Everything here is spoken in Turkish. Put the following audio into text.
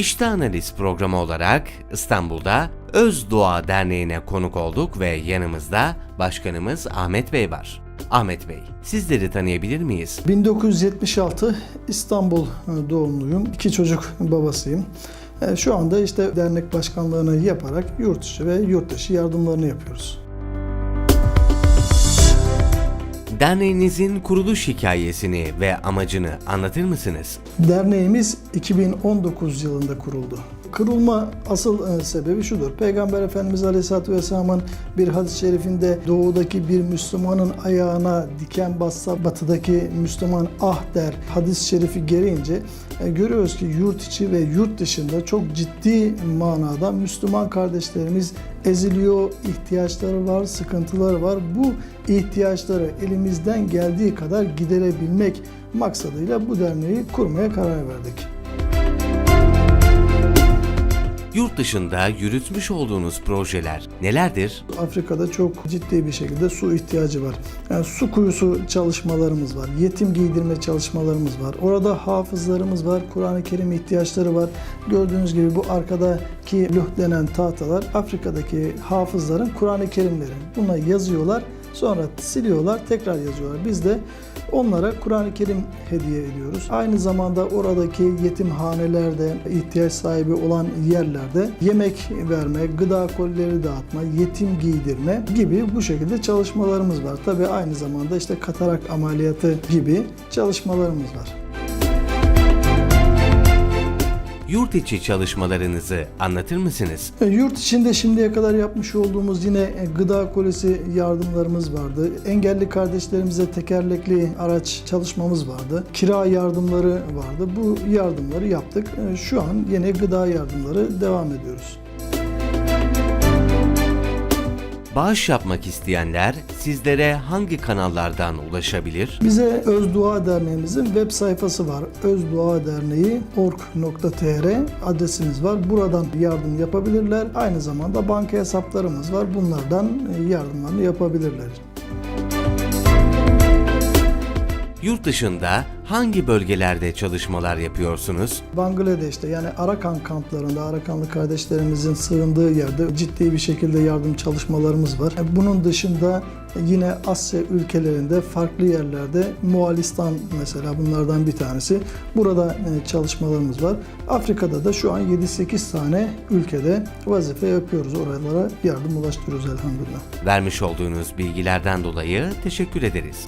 İşte Analiz programı olarak İstanbul'da Öz Dua Derneği'ne konuk olduk ve yanımızda başkanımız Ahmet Bey var. Ahmet Bey, sizleri tanıyabilir miyiz? 1976 İstanbul e, doğumluyum. İki çocuk babasıyım. E, Şu anda işte dernek başkanlığını yaparak yurt içi ve yurt dışı yardımlarını yapıyoruz. Derneğinizin kuruluş hikayesini ve amacını anlatır mısınız? Derneğimiz 2019 yılında kuruldu. Kurulma asıl e, sebebi şudur. Peygamber Efendimiz Aleyhisselatü Vesselam'ın bir hadis-i şerifinde doğudaki bir Müslümanın ayağına diken bassa batıdaki Müslüman ah der hadis-i şerifi gereğince e, görüyoruz ki yurt içi ve yurt dışında çok ciddi manada Müslüman kardeşlerimiz eziliyor, ihtiyaçları var, sıkıntıları var. Bu ihtiyaçları elimizden geldiği kadar giderebilmek maksadıyla bu derneği kurmaya karar verdik. Yurt dışında yürütmüş olduğunuz projeler nelerdir? Afrika'da çok ciddi bir şekilde su ihtiyacı var. Yani su kuyusu çalışmalarımız var. Yetim giydirme çalışmalarımız var. Orada hafızlarımız var. Kur'an-ı Kerim ihtiyaçları var. Gördüğünüz gibi bu arkadaki löhlenen tahtalar Afrika'daki hafızların Kur'an-ı Kerimleri. Buna yazıyorlar. Sonra siliyorlar, tekrar yazıyorlar. Biz de onlara Kur'an-ı Kerim hediye ediyoruz. Aynı zamanda oradaki yetimhanelerde, ihtiyaç sahibi olan yerlerde yemek verme, gıda kolileri dağıtma, yetim giydirme gibi bu şekilde çalışmalarımız var. Tabii aynı zamanda işte katarak ameliyatı gibi çalışmalarımız var. Yurt içi çalışmalarınızı anlatır mısınız? E, Yurt içinde şimdiye kadar yapmış olduğumuz yine e, gıda kolisi yardımlarımız vardı. Engelli kardeşlerimize tekerlekli araç çalışmamız vardı. Kira yardımları vardı. Bu yardımları yaptık. E, Şu an yine gıda yardımları devam ediyoruz. Bağış yapmak isteyenler sizlere hangi kanallardan ulaşabilir? Bize Özdua Derneğimizin web sayfası var. özduaderneği.org.tr adresimiz var. Buradan yardım yapabilirler. Aynı zamanda banka hesaplarımız var. Bunlardan e, yardımlarını yapabilirler. Yurt dışında hangi bölgelerde çalışmalar yapıyorsunuz? Bangladeş'te yani Arakan kamplarında Arakanlı kardeşlerimizin sığındığı yerde ciddi bir şekilde yardım çalışmalarımız var. Bunun dışında yine Asya ülkelerinde farklı yerlerde Moğolistan mesela bunlardan bir tanesi. Burada e, çalışmalarımız var. Afrika'da da şu an 7-8 tane ülkede vazife yapıyoruz. Oralara yardım ulaştırıyoruz elhamdülillah. Vermiş olduğunuz bilgilerden dolayı teşekkür ederiz.